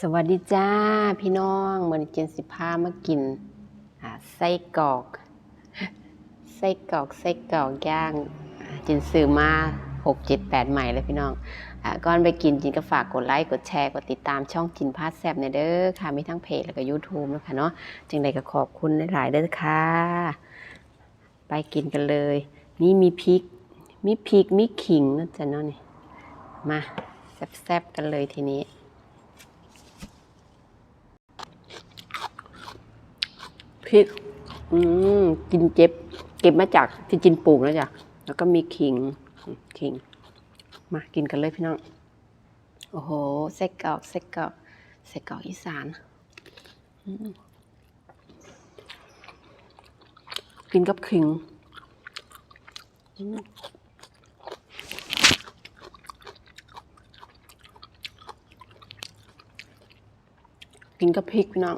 สวัสดีจ้าพี่น้องมันเจนสิพามากินอ่าไส้กรอกไส้กรอกไส้กรอกย่างจินซื้อมาหกเจ็ดแปดใหม่เลยพี่น้องอก่อนไปกินจินก็ฝากกดไลค์กดแชร์กดติดตามช่องจินพาสแซบในเด้อค่ะมีทั้งเพจแล้วก็ YouTube นะคะเนาะจึงใดก็ขอบคุณหลายเด้อค่ะ ไปกินกันเลย นี่มีพริก มีพริกมีขิงนะจ๊ะเนาะนี่มาแซบๆกันเลยทีนี้ ริก อืมกินเจ็บ เก็บมาจากที่จินปลูกแล้วจ้ะแล้วก็มีขิงขิง มากินกันเลยพี่น้อง โอ้โหไส้กรอกไส้กรอกไส้กรอกอีสานอืมกินกับขิงอืมกินกับพริกพี่น้อง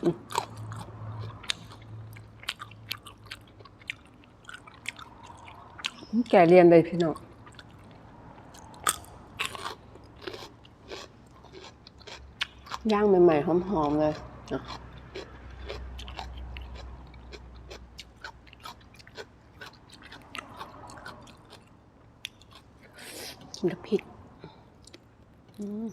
แกเรียนเลยพี่น้องย่างใหม่ๆหอมๆเลยอะกินกับพริก อืม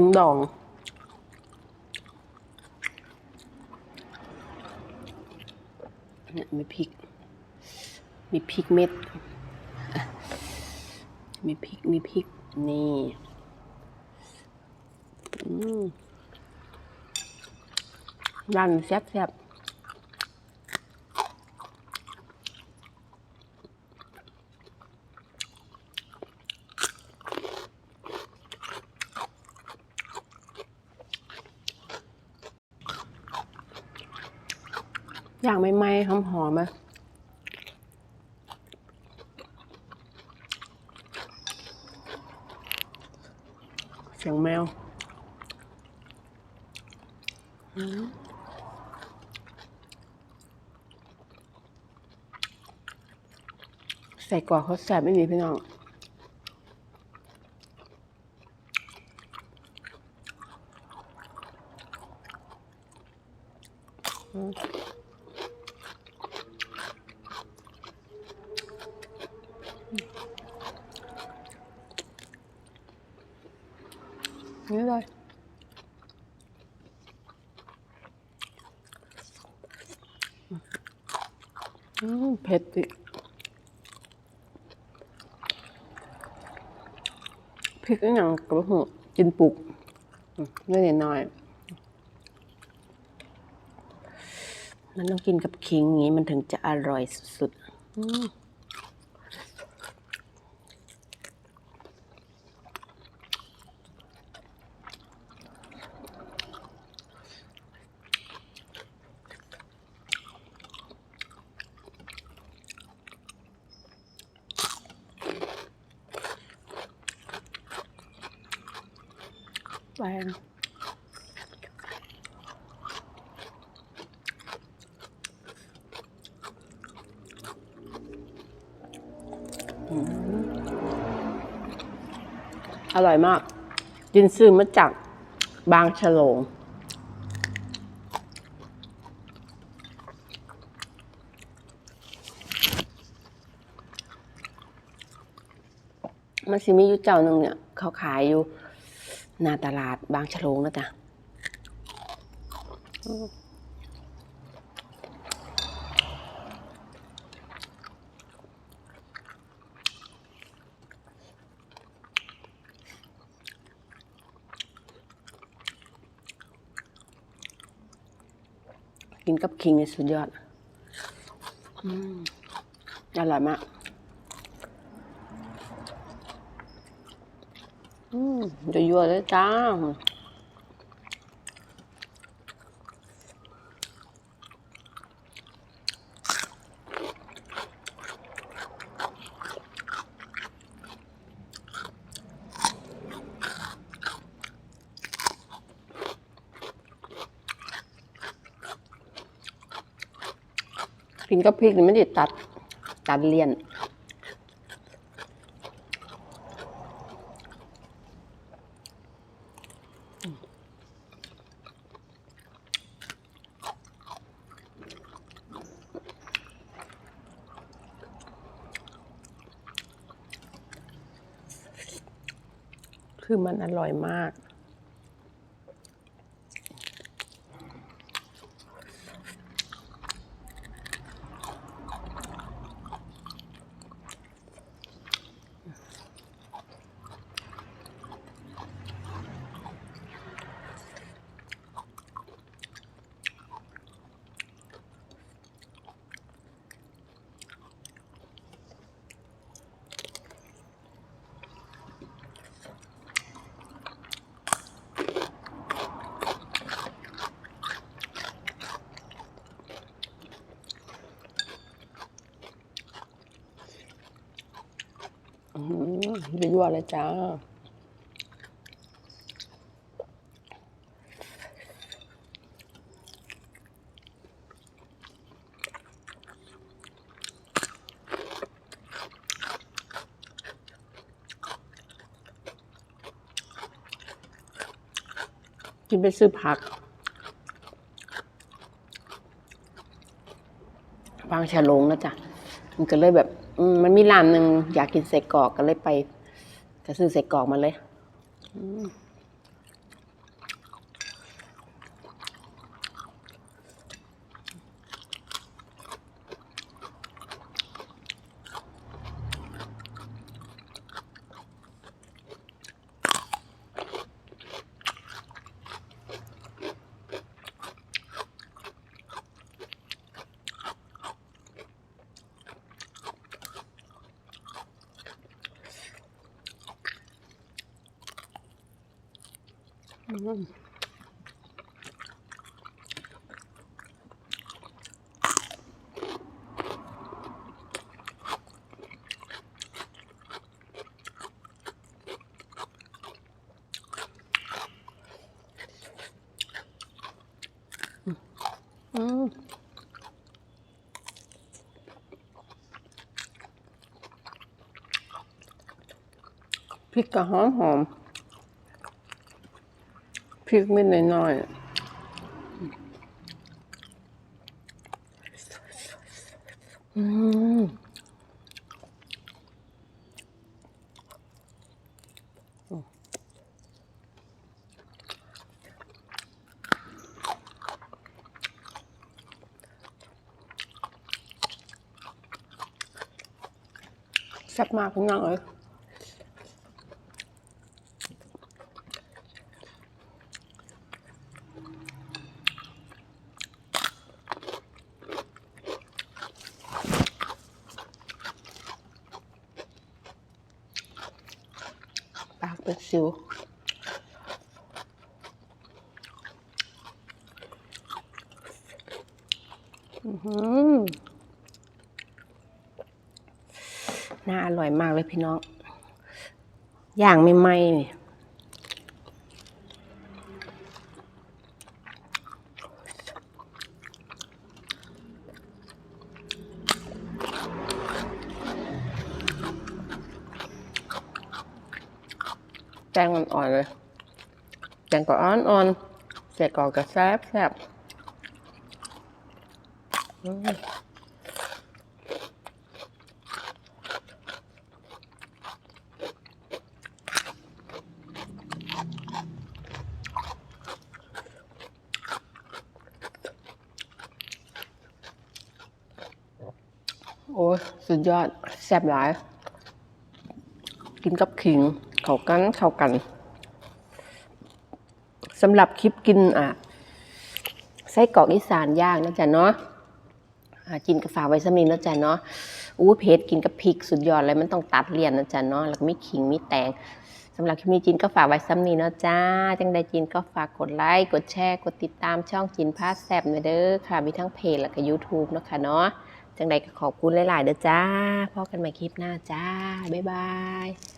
ขิงดองเนี่ยมีพริก มีพริกเม็ด มีพริก มีพริก นี่อืมร้านแซ่บ อย่างไม่ไหมหอมหอมะเสียงแมวอืมใส่กรอกเขาแสบไม่ดีพี่น้องนี่ เผ็ดดิพริกอีกอย่างกระหูกินปุกอืมเล็กน้อย มันต้องกินกับขิงอย่างนี้มันถึงจะอร่อยสุดๆ แปงอืมอร่อยมากกินซื้อมาจากบางฉลง มันสิมีอยู่เจ้าหนึ่งเนี่ย เขาขายอยู่ หน้าตลาดบางฉลงนะจ๊ะกินกับคิงสุดยอด อืม อร่อยมาก อืมยั่วเลยจ้าพริกก็พริกนี่ไม่ได้ตัด ตัดเลี่ยน คือมันอร่อยมาก อืม ไปยั่วเลยจ้ากินไปซื้อผัก บางฉลงนะจ๊ะ มันก็เลยแบบ มันมีร้านหนึ่งอยากกินเส่กรอกก็เลยไป ก็ซื้อเส่กรอกมาเลย อืม พริกกระหอมหอม พริกเม็ดน้อยๆอืมแซ่บมากพี่น้องเอ้ย ปากเป็นสิวอื้อหือน่าอร่อยมากเลยพี่น้อง อย่างใหม่ๆ งอ่อนๆเลยแป้งก็อ่อนๆใส่กรอกก็แซ่บแซ่บโอ้สุดยอด แซ่บหลาย กินกับขิง เข้ากันเข้ากันสำหรับคลิปกินอะไส้กรอกอีสานย่างนะจ๊ะเนาะกินกับฝากไว้สำนีนะจ๊ะเนาะอู้เผ็ดกินกับพริกสุดยอดเลยมันต้องตัดเลี่ยนนะจ๊ะเนาะแล้วก็มีขิงมีแตงสำหรับคลิปนี้จินก็ฝากไว้ซ้ำนี้เนาะจ้า จังใดจินก็ฝากกดไลค์ กดแชร์ กดติดตามช่องจินพาสแซบหน่อยเด้อค่ะ มีทั้งเพจแล้วก็ YouTube เนาะค่ะเนาะ จังใดก็ขอบคุณหลาย ๆ เด้อจ้าพบกันใหม่คลิปหน้าจ้า บ๊ายบาย